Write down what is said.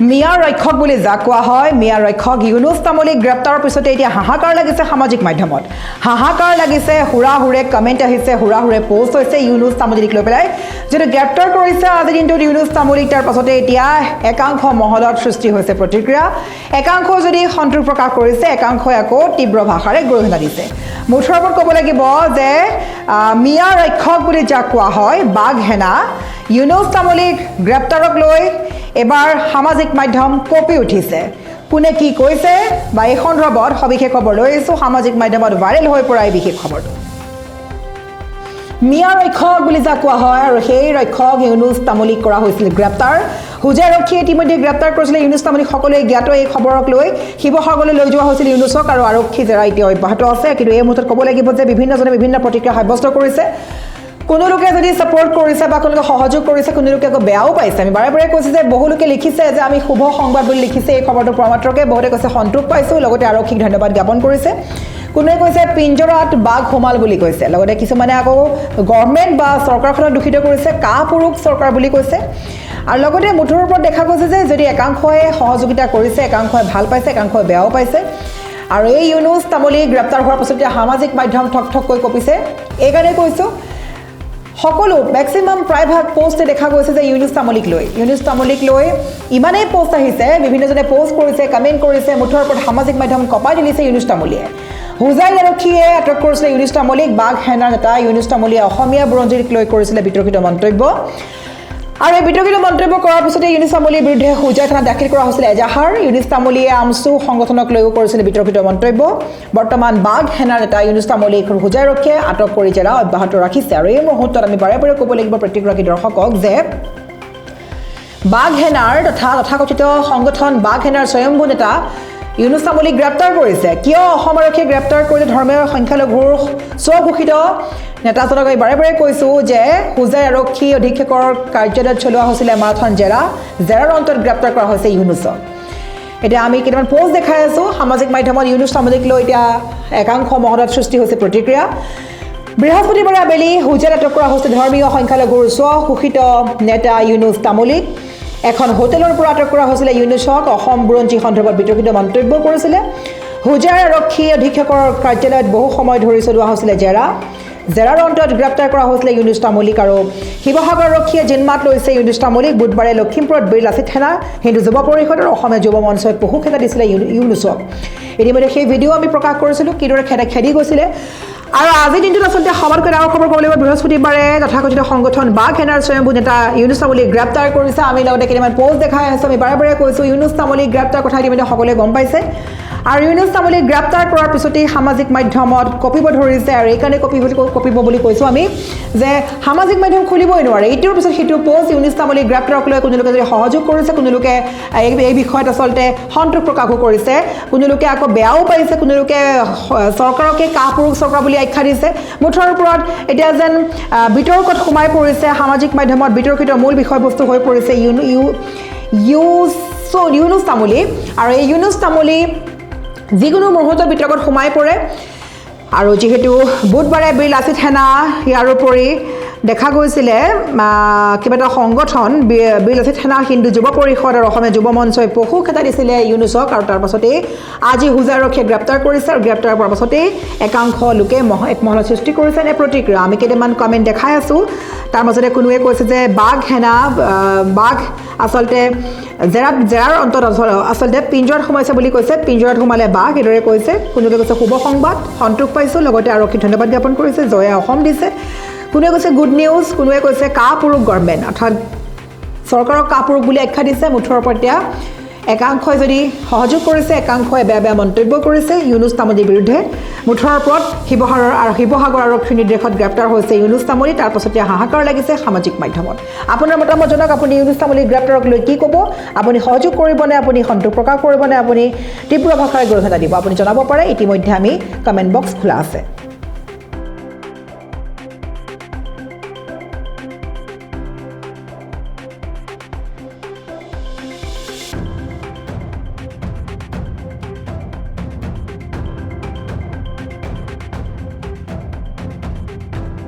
মিয়া ৰক্ষক বুলি যাক কোৱা হয় মিয়া ৰক্ষক ইউনুছ তামুলীক গ্ৰেপ্তাৰৰ পিছতে এতিয়া হাহাকাৰ লাগিছে সামাজিক মাধ্যমত। হাহাকাৰ লাগিছে হুৰা হুৰে কমেণ্ট আহিছে হুৰা হুৰে পষ্ট হৈছে ইউনুছ তামুলীক লৈ পেলাই। যিটো গ্ৰেপ্তাৰ কৰিছে আজিৰ দিনটোত ইউনুছ তামুলীক, তাৰ পাছতে এতিয়া একাংশ মহলত সৃষ্টি হৈছে প্ৰতিক্ৰিয়া। একাংশ যদি সন্তোষ প্ৰকাশ কৰিছে, একাংশই আকৌ তীব্ৰ ভাষাৰে গৰিহণা দিছে। মুঠৰ ওপৰত ক'ব লাগিব যে মিয়া ৰক্ষক বুলি যাক কোৱা হয়, বাঘ হেনা। ইউনুছ তামুলীক গ্ৰেপ্তাৰক লৈ এবাৰ সামাজিক মাধ্যম কঁপি উঠিছে। কোনে কি কৈছে বা এই সন্দৰ্ভত সবিশেষ খবৰ লৈ আহিছোঁ। সামাজিক মাধ্যমত ভাইৰেল হৈ পৰা এই বিশেষ খবৰটো। মিয়া ৰক্ষক বুলি যাক কোৱা হয় আৰু সেই ৰক্ষক ইউনুছ তামুলীক কৰা হৈছিল গ্ৰেপ্তাৰ। হোজাই আৰক্ষীয়ে ইতিমধ্যে গ্ৰেপ্তাৰ কৰিছিলে। ইউনুছ তামুলীক সকলোৱে জ্ঞাত এই খবৰক লৈ। শিৱসাগৰলৈ লৈ যোৱা হৈছিল ইউনুছক আৰু আৰক্ষী জেৰা এতিয়া অব্যাহত আছে। কিন্তু এই মুহূৰ্তত ক'ব লাগিব যে বিভিন্নজনে বিভিন্ন প্ৰতিক্ৰিয়া সাব্যস্ত কৰিছে। কোনো লোকে যদি ছাপৰ্ট কৰিছে বা কোনো লোকে সহযোগ কৰিছে কোনো লোকে আকৌ বেয়াও পাইছে। আমি বাৰে বাৰে কৈছোঁ যে বহু লোকে লিখিছে যে আমি শুভ সংবাদ বুলি লিখিছে এই খবৰটো পোৱা মাত্ৰকে। বহুতে কৈছে সন্তোষ পাইছোঁ। লগতে আৰক্ষীক ধন্যবাদ জ্ঞাপন কৰিছে। কোনোৱে কৈছে পিঞ্জৰাত বাঘ সোমাল বুলি কৈছে। লগতে কিছুমানে আকৌ গভৰ্ণমেণ্ট বা চৰকাৰখনক দূষিত কৰিছে কা পুৰুষ চৰকাৰ বুলি কৈছে। আৰু লগতে মুঠৰ ওপৰত দেখা গৈছে যে যদি একাংশই সহযোগিতা কৰিছে একাংশই ভাল পাইছে একাংশই বেয়াও পাইছে। আৰু এই ইউনুছ তামুলী গ্ৰেপ্তাৰ হোৱাৰ পাছত এতিয়া সামাজিক মাধ্যম ঠক ঠককৈ কঁপিছে। এইকাৰণে কৈছোঁ সকলো মেক্সিমাম প্ৰায়ভাগ পষ্টে দেখা গৈছে যে ইউনুছ তামুলীক লৈ ইউনুছ তামুলীক লৈ ইমানেই পষ্ট আহিছে, বিভিন্নজনে পষ্ট কৰিছে কমেণ্ট কৰিছে, মুঠৰ ওপৰত সামাজিক মাধ্যম কপাই তুলিছে ইউনুছ তামুলীয়ে হোজাই আৰক্ষীয়ে আটক কৰিছিলে ইউনুছ তামুলীক বাঘ সেনাৰ নেতা ইউনুছ তামুলীয়ে অসমীয়া বুৰঞ্জীক লৈ কৰিছিলে বিতৰ্কিত মন্তব্য। আৰু এই বিতৰ্কিত মন্তব্য কৰাৰ পিছতে ইউনিছ তামুলীৰ বিৰুদ্ধে হোজাই থানাত দাখিল কৰা হৈছিলে এজাহাৰ। ইউনিছ তামুলীয়ে আমচু সংগঠনক লৈও কৰিছিলে বিতৰ্কিত মন্তব্য। বৰ্তমান বাঘ সেনাৰ নেতা তামুলীক হোজাই আৰক্ষীয়ে আটক কৰি জেৰা অব্যাহত ৰাখিছে। আৰু এই মুহূৰ্তত আমি বাৰে বাৰে ক'ব লাগিব প্ৰত্যেকগৰাকী দৰ্শকক যে বাঘ সেনাৰ তথা তথাকথিত সংগঠন বাঘ সেনাৰ স্বয়ম্ভু নেতা ইউনুছ তামুলীক গ্ৰেপ্তাৰ কৰিছে। কিয় অসম আৰক্ষীয়ে গ্ৰেপ্তাৰ কৰিলে? ধৰ্মীয় সংখ্যালঘুৰ স্বঘোষিত নেতাজনক আমি বাৰে বাৰে কৈছোঁ যে হোজাই আৰক্ষী অধীক্ষকৰ কাৰ্যালয়ত চলোৱা হৈছিলে মাৰাথন জেৰা। জেৰাৰ অন্তত গ্ৰেপ্তাৰ কৰা হৈছে ইউনুছক। এতিয়া আমি কেইটামান পষ্ট দেখাই আছোঁ। সামাজিক মাধ্যমত ইউনুছ তামুলীক লৈ এতিয়া একাংশ মহলত সৃষ্টি হৈছে প্ৰতিক্ৰিয়া। বৃহস্পতিবাৰে আবেলি হোজাইত আটক কৰা হৈছে ধৰ্মীয় সংখ্যালঘুৰ স্বঘোষিত নেতা ইউনুছ তামুলীক। এখন হোটেলৰ পৰা আটক কৰা হৈছিলে ইউনুছক। অসম বুৰঞ্জী সন্দৰ্ভত বিতৰ্কিত মন্তব্য কৰিছিলে। হোজাই আৰক্ষী অধীক্ষকৰ কাৰ্যালয়ত বহু সময় ধৰি চলোৱা হৈছিলে জেৰা। জেৰাৰ অন্তত গ্ৰেপ্তাৰ কৰা হৈছিলে ইউনুছ তামুলীক আৰু শিৱসাগৰ আৰক্ষীয়ে জিনমাত লৈছে ইউনুছ তামুলীক বুধবাৰে লখিমপুৰত লাচিত সেনা, হিন্দু যুৱ পৰিষদ আৰু অসমীয়া যুৱ মঞ্চই পশু খেদা দিছিলে ইউ- ইউনুছক। ইতিমধ্যে সেই ভিডিঅ' আমি প্ৰকাশ কৰিছিলোঁ, কিদৰে খেদা খেদি গৈছিলে। আৰু আজিৰ দিনটোত আচলতে সবাতকৈ ডাঙৰ খবৰ ক'ব লাগিব, বৃহস্পতিবাৰে তথাকথিত সংগঠন বাঘ সেনাৰ স্বয়ম্ভু নেতা ইউনুছ তামুলীক গ্ৰেপ্তাৰ কৰিছে। আমি লগতে কেইটামান পষ্ট দেখাই আছোঁ। আমি বাৰে বাৰে কৈছোঁ ইউনুছ তামুলীক গ্ৰেপ্তাৰ কথা ইতিমধ্যে সকলোৱে গম পাইছে। আৰু ইউনুছ তামুলীক গ্ৰেপ্তাৰ কৰাৰ পিছতেই সামাজিক মাধ্যমত কঁপিব ধৰিছে আৰু এইকাৰণে কঁপিব কঁপিব বুলি কৈছোঁ আমি যে সামাজিক মাধ্যম খুলিবই নোৱাৰে। ইটোৰ পিছত সিটোৰ পষ্ট ইউনুছ তামুলীক গ্ৰেপ্তাৰক লৈ কোনো লোকে যদি সহযোগ কৰিছে কোনো লোকে এই বিষয়ত আচলতে সন্তোষ প্ৰকাশো কৰিছে। কোনো লোকে আকৌ বেয়াও পাইছে কোনো লোকে চৰকাৰকে কাপুৰুষ চৰকাৰ বুলি আখ্যা দিছে। মুঠৰ ওপৰত এতিয়া যেন বিতৰ্কত সোমাই পৰিছে সামাজিক মাধ্যমত বিতৰ্কিত মূল বিষয়বস্তু হৈ পৰিছে ইউনু ইউ ইউচ ইউনুছ তামুলী আৰু এই ইউনুছ তামুলী যিকোনো মুহূৰ্তত বিতৰ্কত সোমাই পৰে। আৰু যিহেতু বুধবাৰে বীৰ লাচিত সেনা ইয়াৰোপৰি দেখা গৈছিলে কিবা এটা সংগঠন বী- বীৰ লাচিত সেনা হিন্দু যুৱ পৰিষদ আৰু অসমীয়া যুৱ মঞ্চই পশু খেতা দিছিলে ইউনুছক আৰু তাৰ পাছতেই আজি হোজাই আৰক্ষীয়ে গ্ৰেপ্তাৰ কৰিছে আৰু গ্ৰেপ্তাৰ কৰাৰ পাছতেই একাংশ লোকে মহ এক মহলৰ সৃষ্টি কৰিছে নে প্ৰতিক্ৰিয়া? আমি কেইটামান কমেণ্ট দেখাই আছোঁ। তাৰ মাজতে কোনোৱে কৈছে যে বাঘ সেনা বাঘ আচলতে জেৰাত জেৰাৰ অন্তত আচল- আচলতে পিঞ্জৰাত সোমাইছে বুলি কৈছে পিঞ্জৰাত সোমালে বাঘ এইদৰে কৈছে। কোনোৱে কৈছে শুভ সংবাদ সন্তোষ পাইছোঁ। লগতে আৰক্ষীক ধন্যবাদ জ্ঞাপন কৰিছে জয়ে অসম দিছে। কোনোৱে কৈছে গুড নিউজ কোনোৱে কৈছে কা পুৰুষ গভৰ্ণমেণ্ট অৰ্থাৎ চৰকাৰক কাপুৰুষ বুলি আখ্যা দিছে মুঠৰ ওপৰত এতিয়া একাংশই যদি সহযোগ কৰিছে একাংশই বেয়া বেয়া মন্তব্য কৰিছে ইউনুছ তামুলীৰ বিৰুদ্ধে। মুঠৰ ওপৰত শিৱসাগৰ আৰু শিৱসাগৰ আৰক্ষীৰ নিৰ্দেশত গ্ৰেপ্তাৰ হৈছে ইউনুছ তামুলী তাৰ পাছত হাহাকাৰ লাগিছে সামাজিক মাধ্যমত। আপোনাৰ মতামত জনাওক আপুনি ইউনুছ তামুলীৰ গ্ৰেপ্তাৰক লৈ কি ক'ব? আপুনি সহযোগ কৰিবনে আপুনি সন্তোষ প্ৰকাশ কৰিবনে আপুনি তীব্ৰ ভাষাৰে গৰিহণা দিব? আপুনি জনাব পাৰে। ইতিমধ্যে আমি কমেণ্ট বক্স খোলা আছে।